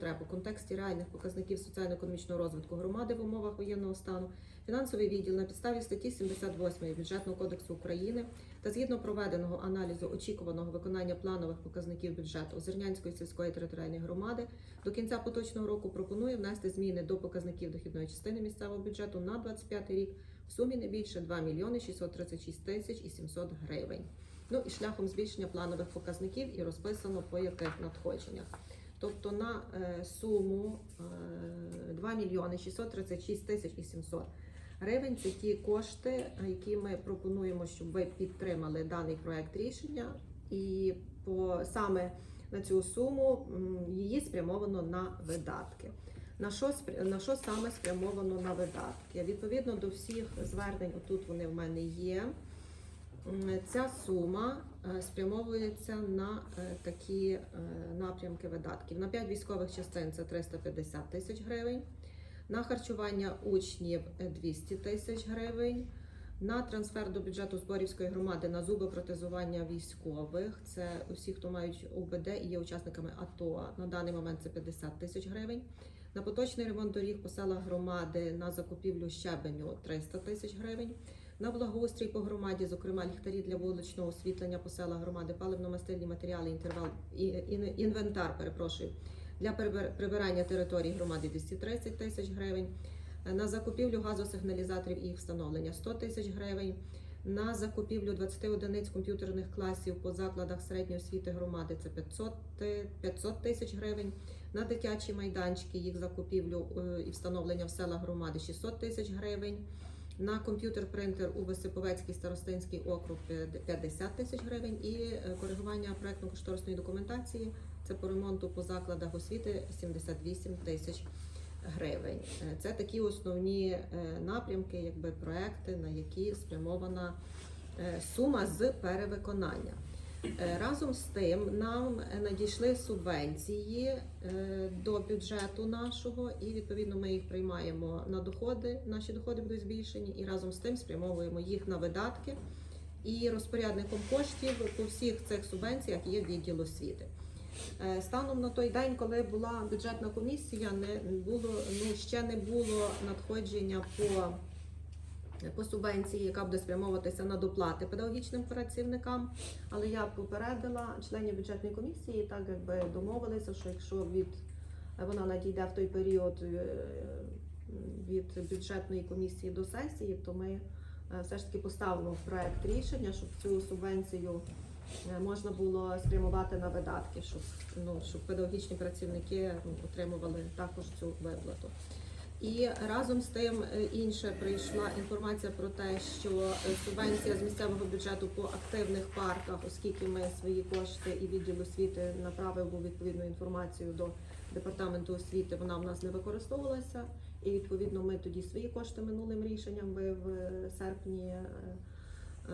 потреб у контексті реальних показників соціально-економічного розвитку громади в умовах воєнного стану, фінансовий відділ на підставі статті 78 Бюджетного кодексу України та згідно проведеного аналізу очікуваного виконання планових показників бюджету Озернянської сільської територіальної громади до кінця поточного року пропонує внести зміни до показників дохідної частини місцевого бюджету на 25 рік в сумі не більше 2 мільйони 636 тисяч і 700 гривень. Ну і шляхом збільшення планових показників і розписано по яких надходженнях. Тобто на е, суму е, 2 мільйони 636 тисяч і 700 гривень це ті кошти, е, які ми пропонуємо, щоб ви підтримали даний проект рішення, і по саме на цю суму її спрямовано на видатки. На що, на що саме спрямовано на видатки? Відповідно до всіх звернень, отут вони в мене є. Ця сума е, спрямовується на е, такі е, напрямки видатків. На 5 військових частин це 350 тисяч гривень, на харчування учнів е, 200 тисяч гривень, на трансфер до бюджету Зборівської громади на зубопротезування військових. Це усі, хто мають УБД і є учасниками АТО. На даний момент це 50 тисяч гривень. На поточний ремонт доріг по селах громади на закупівлю щебеню 300 тисяч гривень. На благоустрій по громаді, зокрема ліхтарі для вуличного освітлення по селах громади, паливно-мастильні матеріали, інтервал інвентар, перепрошую, для прибирання території громади 230 тисяч гривень. На закупівлю газосигналізаторів і їх встановлення 100 тисяч гривень. На закупівлю 20 одиниць комп'ютерних класів по закладах середньої освіти громади це 500 500 тисяч гривень. На дитячі майданчики їх закупівлю е, і встановлення в селах громади 600 тисяч гривень. На комп'ютер-принтер у Висиповецький старостинський округ п'яд- 50 тисяч гривень і е, коригування проектно-кошторисної документації це по ремонту по закладах освіти 78 тисяч гривень. Е, Це такі основні е, напрямки, якби проекти, на які спрямована сума з перевиконання. Е, Разом з тим нам надійшли субвенції е, до бюджету нашого, і відповідно ми їх приймаємо на доходи. Наші доходи будуть збільшені, і разом з тим спрямовуємо їх на видатки. І розпорядником коштів по всіх цих субвенціях є відділ освіти. Е, Станом на той день, коли була бюджетна комісія, не було ну ще не було надходження по по субвенції, яка буде спрямовуватися на доплати педагогічним працівникам. Але я попередила членів бюджетної комісії, так якби домовилися, що якщо від вона надійде в той період е, від бюджетної комісії до сесії, то ми е, все ж таки поставимо в проект рішення, щоб цю субвенцію е, можна було спрямувати на видатки, щоб ну щоб педагогічні працівники ну, отримували також цю виплату. І разом з тим е, інше прийшла інформація про те, що е, субвенція з місцевого бюджету по активних парках, оскільки ми свої кошти і відділ освіти направив у відповідну інформацію до департаменту освіти, вона в нас не використовувалася. І відповідно ми тоді свої кошти минулим рішенням ви в е, серпні.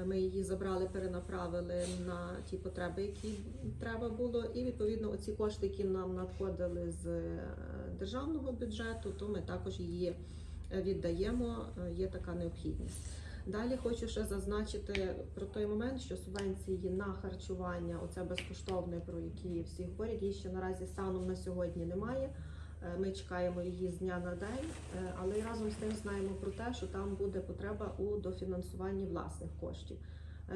Е, Ми її забрали, перенаправили на ті потреби, які треба було. І відповідно оці кошти, які нам надходили з е, державного бюджету, то ми також її е, віддаємо. Є така необхідність. Далі хочу ще зазначити про той момент, що субвенції на харчування, оце безкоштовне, про які всі говорять, її ще наразі станом на сьогодні немає. Е, Ми чекаємо її з дня на день, е, але разом з тим знаємо про те, що там буде потреба у дофінансуванні власних коштів.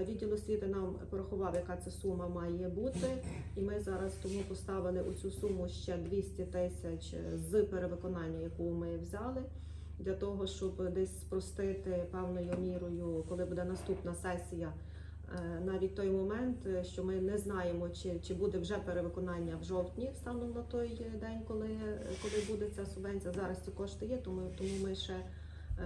Е, Відділ освіти нам порахував, яка ця сума має бути, і ми зараз тому поставили у цю суму ще 200 тисяч з перевиконання, яку ми взяли, для того, щоб десь спростити певною мірою, коли буде наступна сесія. Е, Навіть той момент, е, що ми не знаємо, чи, чи буде вже перевиконання в жовтні, станом на той день, коли, коли буде ця субвенція. Зараз ці кошти є, тому, тому ми ще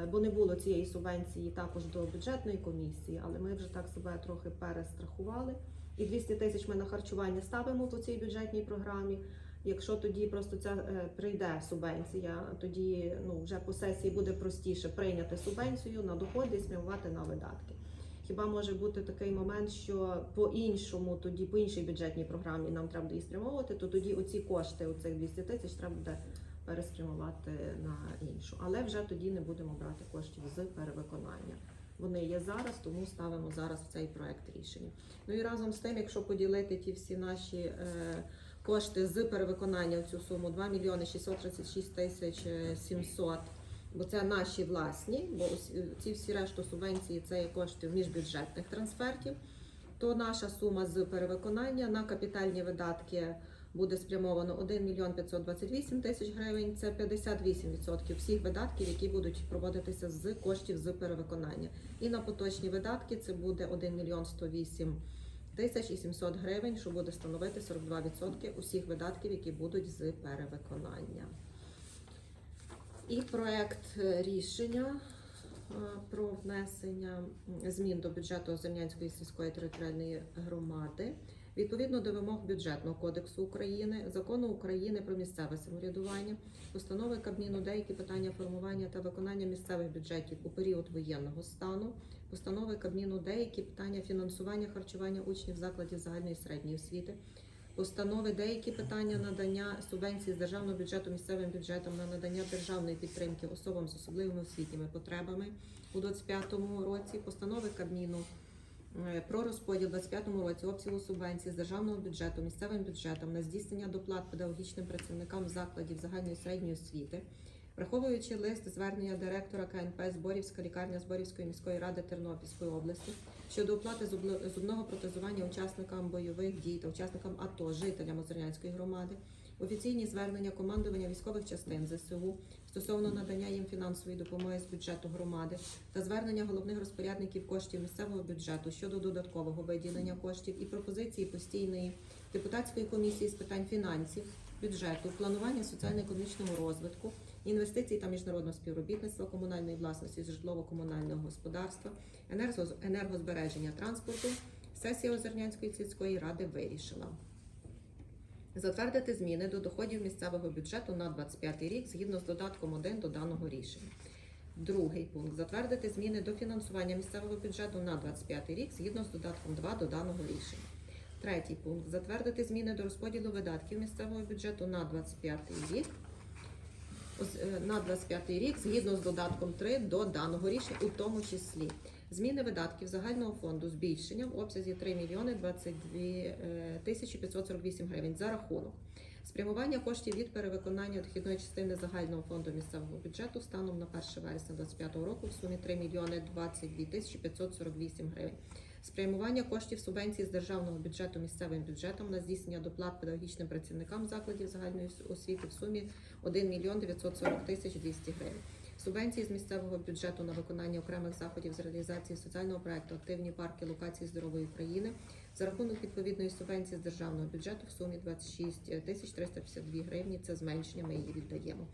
Е, бо не було цієї субвенції також до бюджетної комісії, але ми вже так себе трохи перестрахували. І 200 тисяч ми на харчування ставимо по цій бюджетній програмі. Якщо тоді просто ця е, прийде субвенція, тоді ну вже по сесії буде простіше прийняти субвенцію на доходи і спрямувати на видатки. Хіба може бути такий момент, що по іншому, тоді по іншій бюджетній програмі нам треба буде її спрямовувати, то тоді оці кошти, оцих 200 тисяч, треба буде переспрямувати на іншу. Але вже тоді не будемо брати коштів з перевиконання. Вони є зараз, тому ставимо зараз в цей проект рішення. Ну і разом з тим, якщо поділити ті всі наші е, Кошти з перевиконання в цю суму 2 мільйони 636 тисяч е, 700, бо це наші власні, бо ці всі решту субвенції це є кошти міжбюджетних трансфертів. То наша сума з перевиконання на капітальні видатки буде спрямовано 1 мільйон 528 тисяч гривень. Це 58% всіх видатків, які будуть проводитися з коштів з перевиконання. І на поточні видатки це буде 1 мільйон 108 тисяч і 700 гривень, що буде становити 42% усіх видатків, які будуть з перевиконання. І проект рішення е, про внесення змін до бюджету Озернянської сільської територіальної громади відповідно до вимог бюджетного кодексу України, закону України про місцеве самоврядування, постанови Кабміну деякі питання формування та виконання місцевих бюджетів у період воєнного стану, постанови Кабміну деякі питання фінансування харчування учнів закладів загальної середньої освіти. Постанови деякі питання надання субвенцій з державного бюджету місцевим бюджетам на надання державної підтримки особам з особливими освітніми потребами у 2025 році. Постанови Кабміну е, про розподіл у 2025 році обсягу субвенцій з державного бюджету місцевим бюджетам на здійснення доплат педагогічним працівникам закладів загальної середньої освіти. Враховуючи лист звернення директора КНП Зборівська лікарня Зборівської міської ради Тернопільської області щодо оплати зубного протезування учасникам бойових дій та учасникам АТО, жителям Озернянської громади, офіційні звернення командування військових частин ЗСУ стосовно надання їм фінансової допомоги з бюджету громади та звернення головних розпорядників коштів місцевого бюджету щодо додаткового виділення коштів і пропозиції постійної депутатської комісії з питань фінансів, бюджету, планування соціально-економічного розвитку, інвестицій та міжнародного співробітництва, комунальної власності житлово-комунального господарства, енергозбереження транспорту. Сесія Озернянської сільської ради вирішила затвердити зміни до доходів місцевого бюджету на 25 рік згідно з додатком 1 до даного рішення. Другий пункт затвердити зміни до фінансування місцевого бюджету на 25 рік згідно з додатком 2 до даного рішення. Третій пункт затвердити зміни до розподілу видатків місцевого бюджету на 25 рік. Е, На 25 рік згідно з додатком 3 до даного рішення, у тому числі зміни видатків загального фонду збільшення в обсязі 3 мільйони 22 е, тисячі 548 гривень за рахунок спрямування коштів від перевиконання дохідної частини загального фонду місцевого бюджету станом на 1 вересня 2025 року в сумі 3 мільйони 22 тисячі 548 гривень. Спрямування коштів субвенції з державного бюджету місцевим бюджетом на здійснення доплат педагогічним працівникам закладів загальної освіти в сумі 1 мільйон 940 тисяч 200 гривень. Субвенції з місцевого бюджету на виконання окремих заходів з реалізації соціального проекту Активні парки локації здорової України за рахунок відповідної субвенції з державного бюджету в сумі 26 тисяч 352 гривні. Це зменшення. Ми її віддаємо.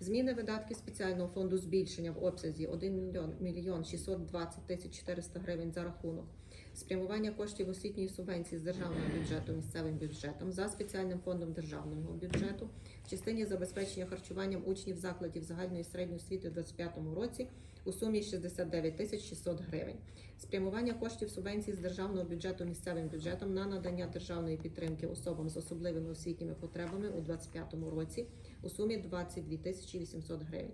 Зміни видатків спеціального фонду збільшення в обсязі 1 мільйон мільйон 620 тисяч 400 гривень за рахунок спрямування коштів освітньої субвенції з державного бюджету місцевим бюджетом за спеціальним фондом державного бюджету в частині забезпечення харчуванням учнів закладів загальної середньої освіти у 2025 році у сумі 69 тисяч 600 гривень. Спрямування коштів субвенцій з державного бюджету місцевим бюджетом на надання державної підтримки особам з особливими освітніми потребами у 2025 році у сумі 22 тисячі 800 гривень.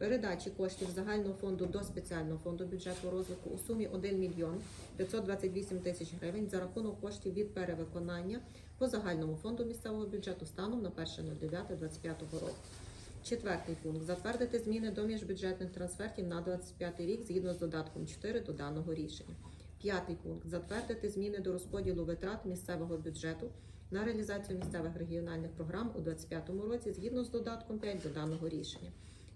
Передачі коштів загального фонду до спеціального фонду бюджету розвитку у сумі 1 мільйон 528 тисяч гривень за рахунок коштів від перевиконання по загальному фонду місцевого бюджету станом на 1.09.25 року. Четвертий пункт затвердити зміни до міжбюджетних трансфертів на 25 рік згідно з додатком 4 до даного рішення. П'ятий пункт затвердити зміни до розподілу витрат місцевого бюджету на реалізацію місцевих регіональних програм у 2025 році згідно з додатком 5 до даного рішення.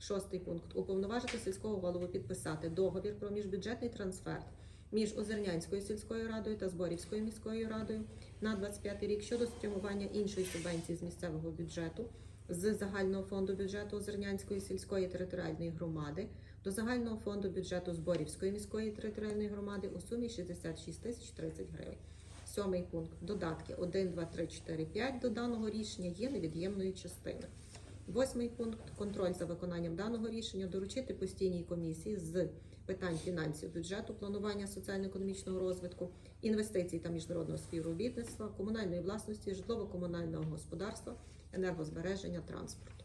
Шостий пункт уповноважити сільського голову підписати договір про міжбюджетний трансферт між Озернянською сільською радою та Зборівською міською радою на 25 рік щодо спрямування іншої субвенції з місцевого бюджету з загального фонду бюджету Озернянської сільської територіальної громади до загального фонду бюджету Зборівської міської територіальної громади у сумі 66 тисяч 30 гривень. Сьомий пункт. Додатки 1, 2, 3, 4, 5 до даного рішення є невід'ємною частиною. Восьмий пункт. Контроль за виконанням даного рішення доручити постійній комісії з питань фінансів, бюджету, планування соціально-економічного розвитку, інвестицій та міжнародного співробітництва, комунальної власності, житлово-комунального господарства, енергозбереження, транспорту.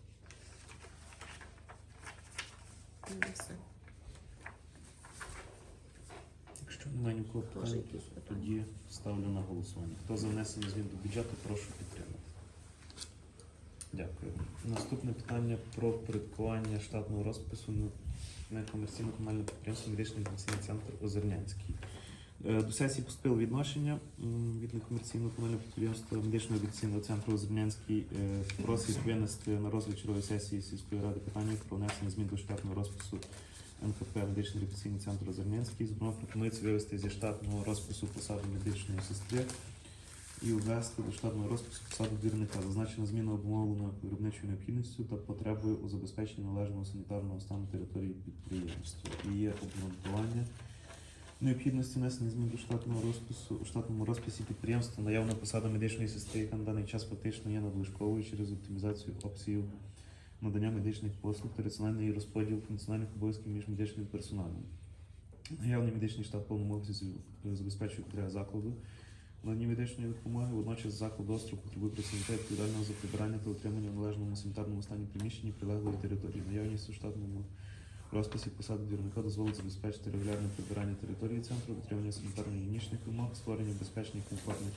Ну, і все. Якщо немає нікого питань, питання? тоді ставлю на голосування. Хто за внесення змін до бюджету, прошу підтримати. Дякую. Наступне питання про порядкування штатного розпису на некомерційне комунальне підприємство Медичний інформаційний центр Озернянський. Е, До сесії поступило відношення від некомерційного комунального підприємства Медичного медицинного центру Озернянський. Е, Просить винести на розгляд чергової сесії сільської ради питання про внесення змін до штатного розпису НКП Медичний репресійний центр Озернянський. Зокрема, пропонується вивести зі штатного розпису посаду медичної сестри і ввести до штатного розпису посаду двірника. Зазначена зміна обумовлена виробничою необхідністю та потребою у забезпеченні належного санітарного стану території підприємства. І є обґрунтування необхідності внесення змін до штатного розпису у штатному розписі підприємства наявна посада медичної сестри, яка на даний час фактично є надлишковою через оптимізацію опцій надання медичних послуг та раціональний розподіл функціональних обов'язків між медичним персоналом. Наявний медичний штат повному обсязі забезпечує потреби закладу наданні медичної допомоги, водночас заклад остров потребує працівника відповідального за прибирання та утримання в належному санітарному стані приміщення прилеглої території. Наявність у штатному розписі посади двірника дозволить забезпечити регулярне прибирання території центру, дотримання санітарно-гігієнічних вимог, створення безпечних комфортних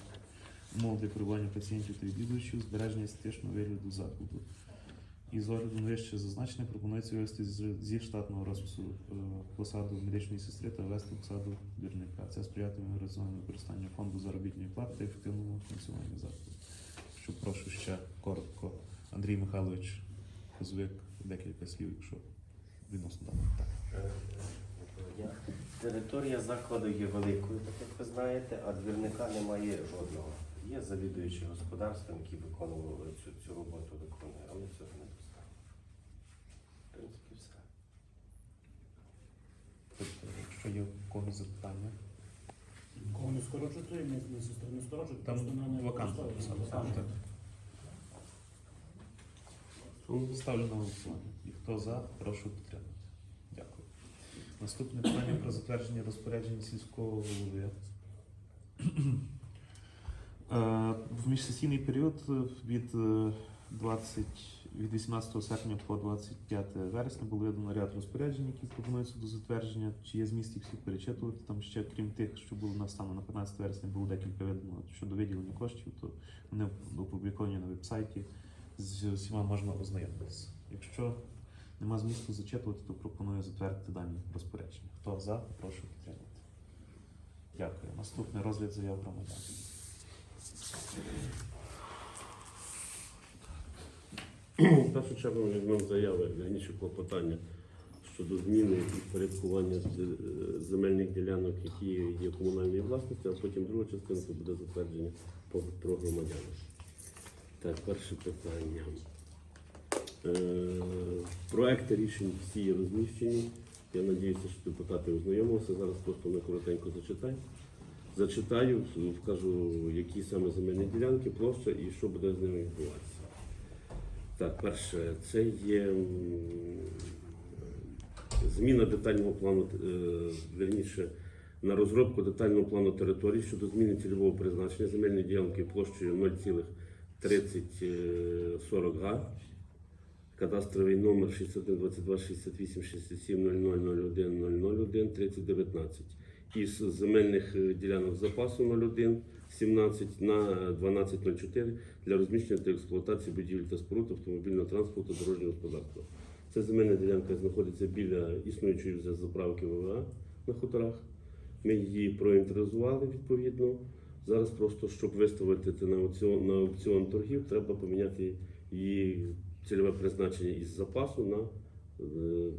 умов для перебування пацієнтів та відвідувачів, збереження естетичного вигляду закладу. І з огляду на вище зазначене пропонується вивести зі штатного розпису е, посаду медичної сестри та ввести посаду двірника. Це сприятиме раціональному використанню фонду заробітної плати та ефективному функціонуванню закладу. Що прошу ще коротко. Андрій Михайлович Козовик, декілька слів, якщо відносно даного питання. Е, Територія закладу є великою, так як ви знаєте, а двірника немає жодного. Є завідуючий господарством, який виконував цю, цю роботу виконує, але цього недостатньо. В принципі, все. Тобто, якщо є у когось запитання, Кого не скорочувати, не, не сестри не скорочувати, там просто не вакантна посада. Так. Так. Тому ставлю на голосування. І хто за, прошу підтримати. Дякую. Наступне питання про затвердження розпорядження сільського голови. Е, В міжсесійний період е, від е, 20, від 18 серпня по 25 вересня було видано ряд розпоряджень, які пропонуються до затвердження. Чи є зміст їх всіх перечитувати? Там ще крім тих, що було на стану на 15 вересня, було декілька видано щодо виділення коштів, то вони опубліковані на веб-сайті. З всіма можна ознайомитися. Якщо нема змісту зачитувати, то пропоную затвердити дані розпорядження. Хто за, прошу підтримати. Дякую. Наступний розгляд заяв громадян. В першу чергу візьмемо заяви, вірніше клопотання щодо зміни і впорядкування з- е, земельних ділянок, які є комунальної власності, а потім друга частина це буде затвердження про громадян. Так, перше питання. Е, Проекти рішень всі є розміщені. Я сподіваюся, що депутати ознайомилися. Зараз просто ми коротенько зачитаємо. Зачитаю, вкажу, які саме земельні ділянки, площа і що буде з ними відбуватися. Так, перше, це є зміна детального плану, е, верніше, на розробку детального плану території щодо зміни цільового призначення земельної ділянки площею 0,3040 га. Кадастровий номер 6122 68 67 0001 001 3019 із земельних е, ділянок запасу 01 17 на 1204 для розміщення та експлуатації будівель та споруд автомобільного транспорту дорожнього господарства. Ця земельна ділянка знаходиться біля існуючої вже заправки ВВА на хуторах. Ми її проінтеризували відповідно. Зараз просто, щоб виставити на аукціон, на аукціон торгів, треба поміняти її цільове призначення із запасу на е,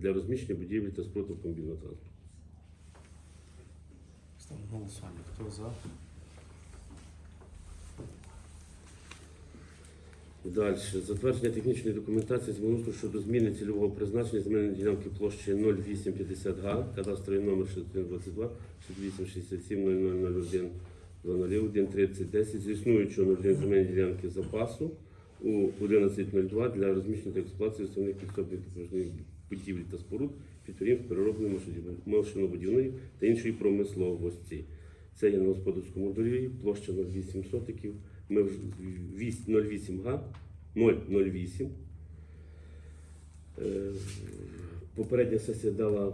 для розміщення будівель та споруд автомобільного транспорту. Ставлю на голосування. Хто за? Далі. Затвердження технічної документації землеустрою щодо зміни цільового призначення земельної ділянки площі 0850 га, кадастровий номер 6122 6867 0001 0001 3010 з існуючого 01 земельної ділянки запасу у 1102 для розміщення та експлуатації основних підсобних допоміжних будівель та споруд, підприємств переробної машинобудівної- та іншої промисловості. Це є на господарському дворі, площа 0,8 сотиків. Ми вже вісь- 0,8 га, 0,08. Е, Попередня сесія дала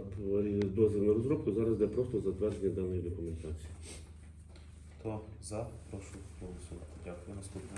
дозвіл на розробку, зараз йде просто затвердження даної документації. Хто за, прошу голосувати. Дякую. Наступне.